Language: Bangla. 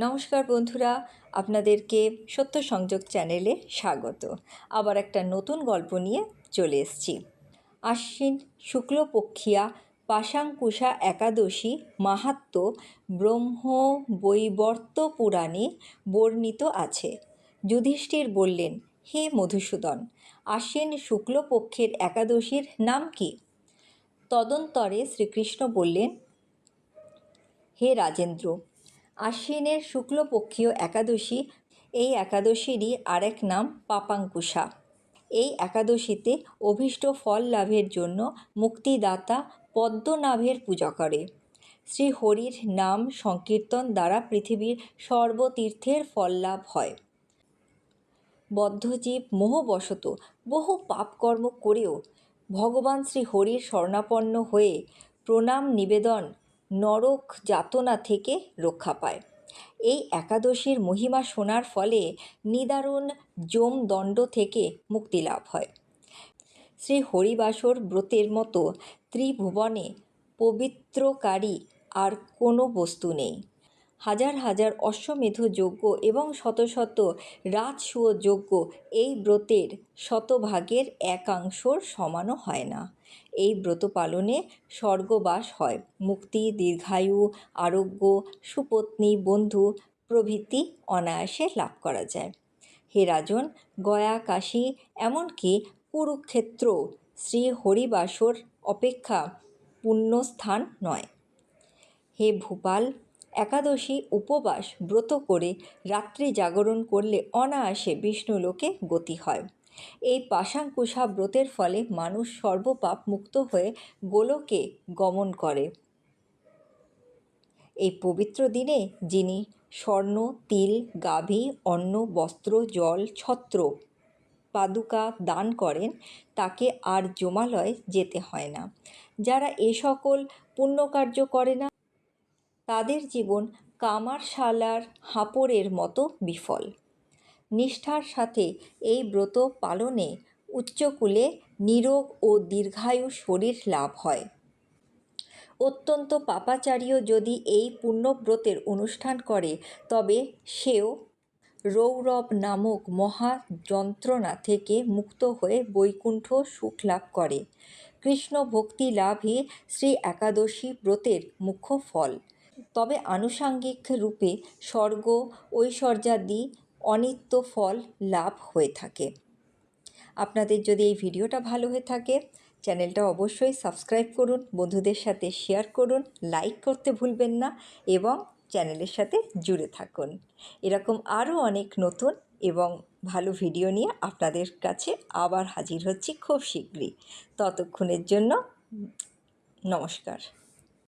নমস্কার বন্ধুরা, আপনাদেরকে সত্য সংযোগ চ্যানেলে স্বাগত। আবার একটা নতুন গল্প নিয়ে চলে এসেছি। আশ্বিন শুক্লপক্ষিয়া পাশাঙ্কুশা একাদশী মাহাত্ম ব্রহ্ম বৈবর্ত পুরাণে বর্ণিত আছে। যুধিষ্ঠির বললেন, হে মধুসূদন, আশ্বিন শুক্লপক্ষের একাদশীর নাম কি? তদন্তরে শ্রীকৃষ্ণ বললেন, হে রাজেন্দ্র আশ্বিনের শুক্লপক্ষীয় একাদশী। এই একাদশীরই আরেক নাম পাপাঙ্কুশা। এই একাদশীতে অভীষ্ট ফল লাভের জন্য মুক্তিদাতা পদ্মনাভের পূজা করে। শ্রী হরির নাম সংকীর্তন দ্বারা পৃথিবীর সর্বতীর্থের ফল লাভ হয়। বদ্ধজীব মোহবশত বহু পাপকর্ম করেও ভগবান শ্রী হরির স্বর্ণাপন্ন হয়ে প্রণাম নিবেদন নরক যাতনা থেকে রক্ষা পায়। এই একাদশীর মহিমা শোনার ফলে নিদারুণ যমদণ্ড থেকে মুক্তি লাভ হয়। শ্রী হরিবাসর ব্রতের মতো ত্রিভুবনে পবিত্রকারী আর কোনো বস্তু নেই। হাজার হাজার অশ্বমেধ যজ্ঞ এবং শত শত রাজসূয় যজ্ঞ এই ব্রতের শতভাগের একাংশর সমানও হয় না। এই ব্রত পালনে স্বর্গবাস হয়। মুক্তি, দীর্ঘায়ু, আরোগ্য, সুপত্নী, বন্ধু প্রভৃতি অনায়াসে লাভ করা যায়। হে রাজন, গয়া, কাশী এমনকি কুরুক্ষেত্র শ্রী হরিবাসর অপেক্ষা পুণ্যস্থান নয়। হে ভূপাল, একাদশী উপবাস ব্রত করে রাত্রি জাগরণ করলে অনায়াসে বিষ্ণুলোকে গতি হয়। এই পাশাঙ্কুশা ব্রতের ফলে মানুষ সর্বপাপ মুক্ত হয়ে গোলকে গমন করে। এই পবিত্র দিনে যিনি স্বর্ণ, তিল, গাভী, অন্ন, বস্ত্র, জল, ছত্র, পাদুকা দান করেন, তাকে আর জমালয় যেতে হয় না। যারা এ সকল পুণ্যকার্য করে না, তাদের জীবন কামারশালার হাঁপড়ের মতো বিফল। নিষ্ঠার সাথে এই ব্রত পালনে উচ্চকুলে নিরোগ ও দীর্ঘায়ু শরীর লাভ হয়। অত্যন্ত পাপাচারীও যদি এই পুণ্যব্রতের অনুষ্ঠান করে, তবে সেও রৌরব নামক মহা যন্ত্রণা থেকে মুক্ত হয়ে বৈকুণ্ঠ সুখ লাভ করে। কৃষ্ণ ভক্তি লাভই শ্রী একাদশী ব্রতের মুখ্য ফল। তবে আনুষাঙ্গিক রূপে স্বর্গ, ঐশ্বর্যাদি অনিত্য ফল লাভ হয়ে থাকে। আপনাদের যদি এই ভিডিওটা ভালো হয়ে থাকে, চ্যানেলটা অবশ্যই সাবস্ক্রাইব করুন, বন্ধুদের সাথে শেয়ার করুন, লাইক করতে ভুলবেন না এবং চ্যানেলের সাথে জুড়ে থাকুন। এরকম আরও অনেক নতুন এবং ভালো ভিডিও নিয়ে আপনাদের কাছে আবার হাজির হচ্ছি খুব শীঘ্রই। ততক্ষণের জন্য নমস্কার।